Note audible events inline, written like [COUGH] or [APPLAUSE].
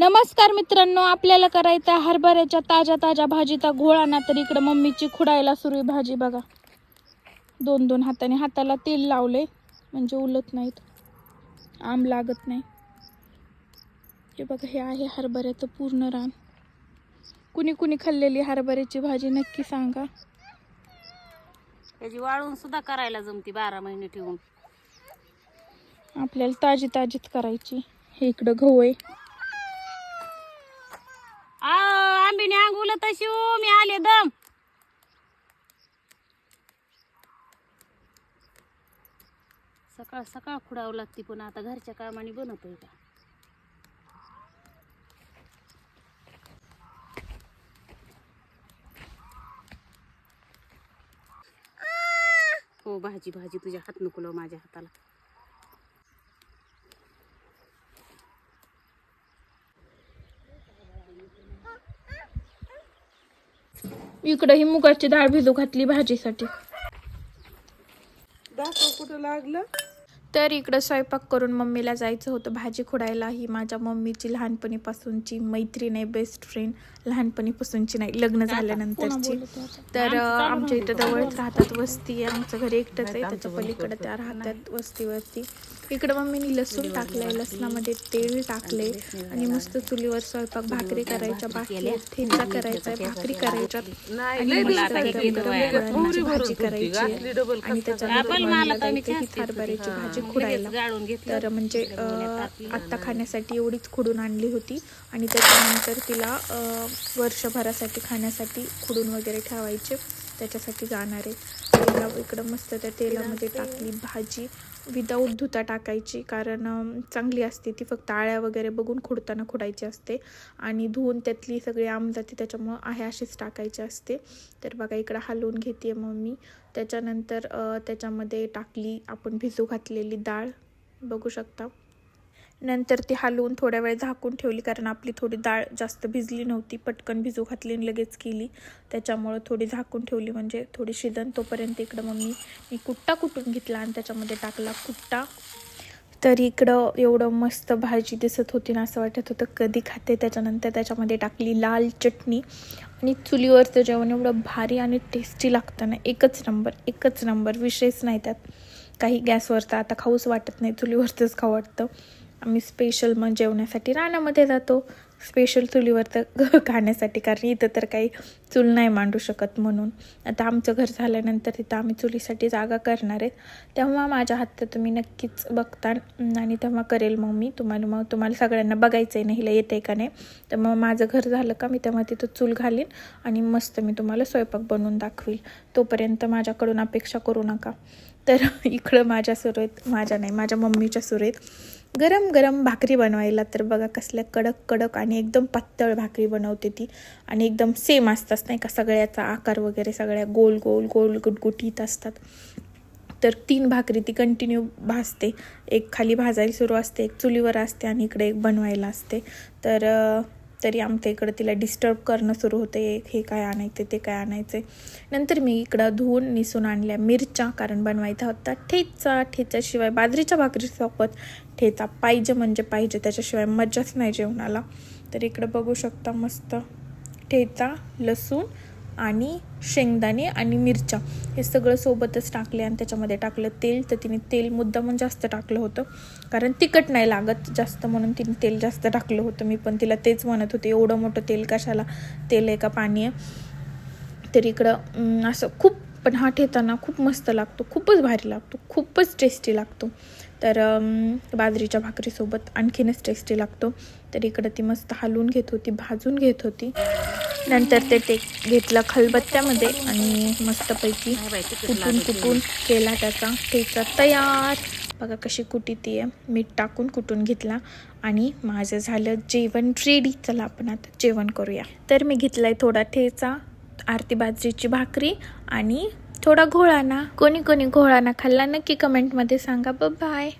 नमस्कार मित्रांनो आपल्याला करायचा आहे हरभऱ्याच्या ताज्या ताज्या भाजीचा घोळाना तर इकडं मम्मीची खुडायला सुरू आहे भाजी बघा. दोन दोन हाताने हाताला तेल लावले म्हणजे उलत नाहीत. आंब लागत नाही. हे बघा हे आहे हरभऱ्याचं पूर्ण रान. कुणी कुणी खाल्लेली हरभऱ्याची भाजी नक्की सांगा. त्याची वाळून सुद्धा करायला जमती बारा महिने ठेवून. आपल्याला ताजी ताजीच करायची. हे इकडं गहू आहे. लागलं तशी मी आले दम. सकाळ सकाळ खुडावं लागते पण आता घरच्या कामाने बनवतोय का? हो भाजी भाजी तुझ्या हात नको माझ्या हाताला. इकडं ही मुगाची डाळ भिजू घातली भाजीसाठी. दाखव कुठं लागलं. तर इकडं स्वयंपाक करून मम्मीला जायचं होतं. भाजी खोडायला. ही माझ्या मम्मीची लहानपणीपासूनची मैत्रीण आहे बेस्ट फ्रेंड लहानपणीपासूनची नाही लग्न झाल्यानंतरची. तर आमच्या इथं जवळच राहतात वस्ती आहे. आमचं घर एकटंच आहे. त्याच्या पलीकडे त्या राहतात वस्तीवरती इकडं मम्मीने लसूण टाकलंय. लसणामध्ये तेल टाकले आणि मस्त चुलीवर स्वयंपाक भाकरी करायच्या. बाकी ठेचा करायचा भाकरी करायच्या. आणि भाजी करायची आहे. आणि त्याच्यानंतर जायचं भाजी खुडायला. तर म्हणजे आत्ता खाण्यासाठी एवढीच खुडून आणली होती. आणि त्याच्यानंतर तिला वर्षभरासाठी खाण्यासाठी खुडून वगैरे ठेवायचे. त्याच्यासाठी जाणार आहे. तिला इकडं मस्त त्या तेलामध्ये टाकली भाजी. विदाऊट धुता टाकायची कारण चांगली असते. ती फक्त आळ्या वगैरे बघून खुडताना खुडायची असते. आणि धुवून त्यातली सगळी आम जाते त्याच्यामुळं आहे अशीच टाकायची असते. तर बघा इकडं हलवून घेते मम्मी. त्याच्यानंतर अं, त्याच्यामध्ये टाकली आपण भिजू घातलेली डाळ. बघू शकता. नंतर ती हलवून थोड्या वेळ झाकून ठेवली कारण आपली थोडी डाळ जास्त भिजली नव्हती. पटकन भिजू घातली आणि लगेच केली. त्याच्यामुळं थोडी झाकून ठेवली म्हणजे थोडी शिजन तोपर्यंत इकडं मम्मी मी कुट्टा कुटून घेतला आणि त्याच्यामध्ये टाकला कुट्टा. तर इकडं एवढं मस्त भाजी दिसत होती ना असं वाटत होतं कधी खाते. त्याच्यानंतर त्याच्यामध्ये टाकली लाल चटणी. आणि चुलीवरचं जेवण एवढं भारी आणि टेस्टी लागतं ना. एकच नंबर एकच नंबर विषयच नाही त्यात. काही गॅसवरचं आता खाऊच वाटत नाही चुलीवरचंच खाऊ वाटतं. आम्ही स्पेशल मग जेवण्यासाठी रानामध्ये जातो. स्पेशल चुलीवर तर [LAUGHS] खाण्यासाठी कारण इथं तर काही चूल नाही मांडू शकत म्हणून. आता आमचं घर झाल्यानंतर तिथं आम्ही चुलीसाठी जागा करणार आहेत. तेव्हा माझ्या हातात तुम्ही नक्कीच बघता आणि तेव्हा करेल मग मी. तुम्हाला मग तुम्हाला सगळ्यांना बघायचं आहे नाही हिला आहे का नाही. तर मग माझं घर झालं का मी तेव्हा तिथं चूल घालीन. आणि मस्त मी तुम्हाला स्वयंपाक बनवून दाखवील. तोपर्यंत माझ्याकडून अपेक्षा करू नका. तर [LAUGHS] इकडं माझ्या सुरेत माझ्या नाही माझ्या मम्मीच्या सुरू आहेत. गरम गरम भाकरी बनवायला तर बघा कसल्या कडक कडक आणि एकदम पातळ भाकरी बनवते ती. आणि एकदम सेम असतात नाही का सगळ्याचा आकार वगैरे सगळ्या गोल गोल गोल गुटगुटीत असतात. तर तीन भाकरी ती कंटिन्यू भाजते. एक खाली भाजायला सुरू असते एक चुलीवर असते आणि इकडे एक बनवायला असते. तर तरी आमच्या इकडं तिला डिस्टर्ब करणं सुरू होते हे काय आणायचं ते काय आणायचं नंतर मी इकडं धुवून निसून आणल्या. मिरच्या कारण बनवायचा होता. ठेचा ठेच्याशिवाय बाजरीच्या भाकरीसोबत ठेचा पाहिजे म्हणजे पाहिजे. त्याच्याशिवाय मजाच नाही जेवणाला. तर इकडं बघू शकता मस्त ठेचा लसूण आणि शेंगदाणे आणि मिरच्या हे सगळं सोबतच टाकले आणि त्याच्यामध्ये टाकलं तेल. तर तिने तेल मुद्दामून जास्त टाकलं होतं. कारण तिखट नाही लागत जास्त म्हणून तिने तेल जास्त टाकलं होतं. मी पण तिला तेच म्हणत होते एवढं मोठं तेल कशाला? तेल आहे का पाणी आहे? तर इकडं असं खूप पण हा ठेताना खूप मस्त लागतो. खूपच भारी लागतो. खूपच टेस्टी लागतो. तर बाजरीच्या भाकरीसोबत आणखीनच टेस्टी लागतो. तर इकडं ती मस्त हलवून घेत होती भाजून घेत होती. नंतर ते टेक घेतलं खलबत्त्यामध्ये आणि मस्तपैकी कुटून कुटून केला त्याचा. ठेचा तयार. बघा कशी कुटी ती आहे. मीठ टाकून कुटून घेतला आणि माझं झालं जेवण रेडी चला आपण आता जेवण करूया. तर मी घेतलाय थोडा ठेचा आरती बाजरीची भाकरी आणि थोडा घोळाना कोणी कोणी घोळाना खाल्ला नक्की कमेंटमध्ये सांगा. बाय